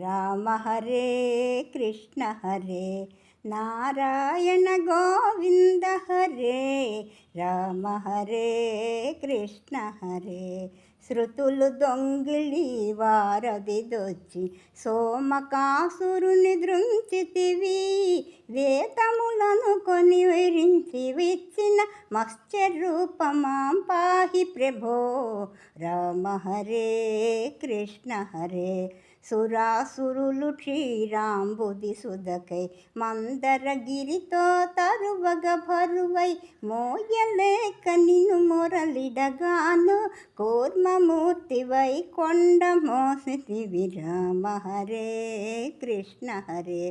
రామ హరే కృష్ణ హరే నారాయణ గోవింద హరే రామ హరే కృష్ణ హరే. శృతులు దొంగిలి వారది దొచ్చి సోమకాసురుని దృంచితివి వేతములను కొని విరించి విచ్చిన మత్స్య రూపమాం పాహి ప్రభో. రామ హరే కృష్ణ హరే సురాసురులు క్షీరాంబుది సుధకై మందరగిరితో తరువగ భరువై మోయలేక నిన్ను మొరలిడగాను కూర్మమూర్తివై కొండ మోసి విరామ హరే కృష్ణ హరే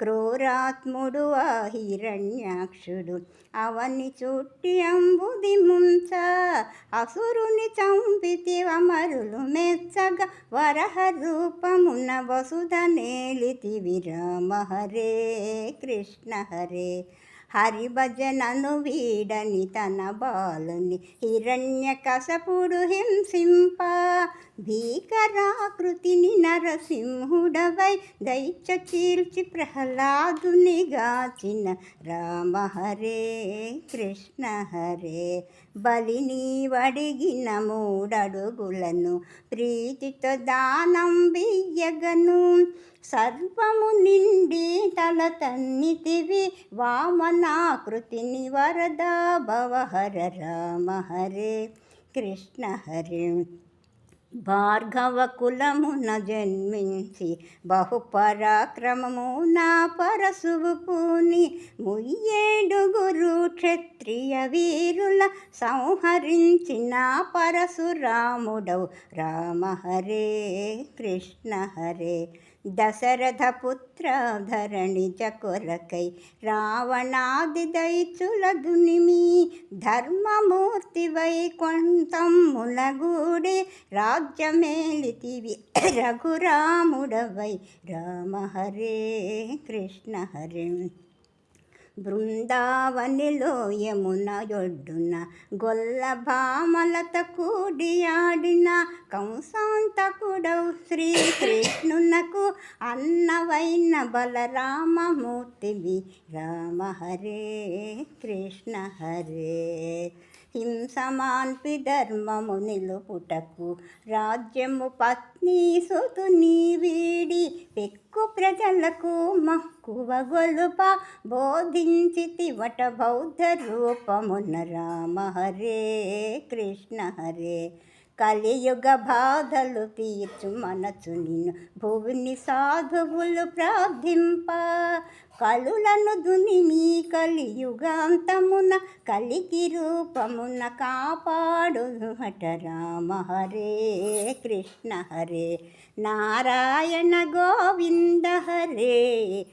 క్రూరాత్ముడు ఆ హిరణ్యాక్షుడు అవని చుట్టి అంబుది ముంచ అసురుని చంపితి అమరులు మెచ్చగా వరహ రూపం రూపమున వసుధ నేలితివి రామ హరే కృష్ణ హరే హరిభజనను వీడని తన బాలుని హిరణ్య కసపుడు హింసింప. భీకరాకృతిని నరసింహుడవై దైత్య చీల్చి ప్రహ్లాదుని గాచిన రామ హరే కృష్ణ హరే. బలిని వడిగిన మూడడుగులను ప్రీతితో దానం బియ్యగను సర్వము నిండి తల తన్నితివి వామన వరదా భవ హర రామ హరే కృష్ణ హరే. భార్గవ కులమున జన్మించి బహుపరాక్రమము నా పరశువు పూని క్షత్రి క్షత్రియ వీరుల సంహరించిన పరశురాముడవు. రామ హరే కృష్ణ హరే. దశరథ పుత్ర ధరణి చకొరకై రావణాది దైచుల దునిమి ధర్మమూర్తి వైకుంఠములగూడి రాజ్యమేలితివి రఘురాముడవై. రామ హరే కృష్ణ హరే. బృందావనిలో యమున ఒడ్డున గొల్ల భామలత కూడియాడిన కంసాంతకుడవు శ్రీకృష్ణునకు అన్నవైన బలరామమూర్తివి రామ హరే కృష్ణ హరే హింసమాన్పి ధర్మము నిలుపుటకు రాజ్యము పత్ని సుతుని వీడి పెక్కు ప్రజలకు మక్కువ గొలుప బోధించితి తివట బౌద్ధ రూపమున రామ హరే కృష్ణ హరే. కలియుగ బాధలు తీర్చు మనసు నిన్ను. భువుని సాధువులు ప్రార్థింప. కలులను దునిమి కలియుగాంతమున కలికి రూపమున కాపాడు హట రామ హరే కృష్ణ హరే. నారాయణ గోవింద హరే.